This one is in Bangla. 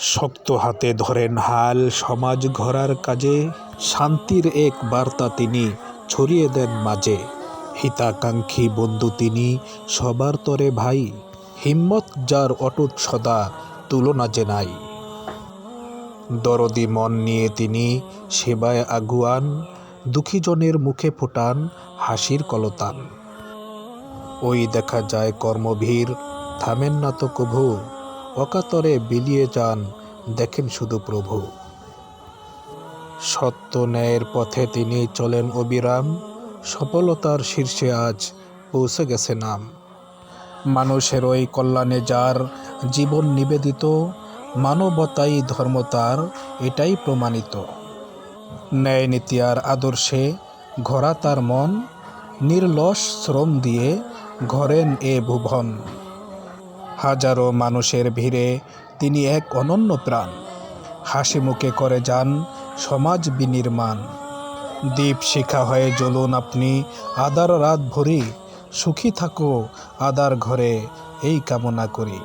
শক্ত হাতে ধরেন হাল সমাজ গড়ার কাজে, শান্তির এক বার্তা তিনি ছড়িয়ে দেন মাঝে। হিতাকাঙ্ক্ষী বন্ধু তিনি সবার তরে ভাই, হিম্মত যার অটুট সদা তুলনা যে নাই। দরদি মন নিয়ে তিনি সেবায় আগুয়ান দুঃখীজনের মুখে ফোটান হাসির কলতান। ওই দেখা যায় কর্মভীর, থামেন না তো কভু। অকাতরে বিলিয়ে যান, দেখেন শুধু প্রভু। সত্য ন্যায়ের পথে তিনি চলেন অবিরাম, সফলতার শীর্ষে আজ পৌঁছে গেছে নাম। মানুষের ওই কল্যাণে যার জীবন নিবেদিত, মানবতাই ধর্ম তার, এটাই প্রমাণিত। ন্যায় নীতি আর আদর্শে ঘোরা তার মন, নির্লস শ্রম দিয়ে ঘরেন এ ভুবন। হাজারো মানুষের ভিড়ে তিনি এক অনন্য প্রাণ হাসি মুখে করে যান সমাজ বিনির্মাণ। দ্বীপ শিখা হয়ে জ্বলুন আপনি আদার রাত ভরি সুখী থাকো আদার ঘরে, এই কামনা করি।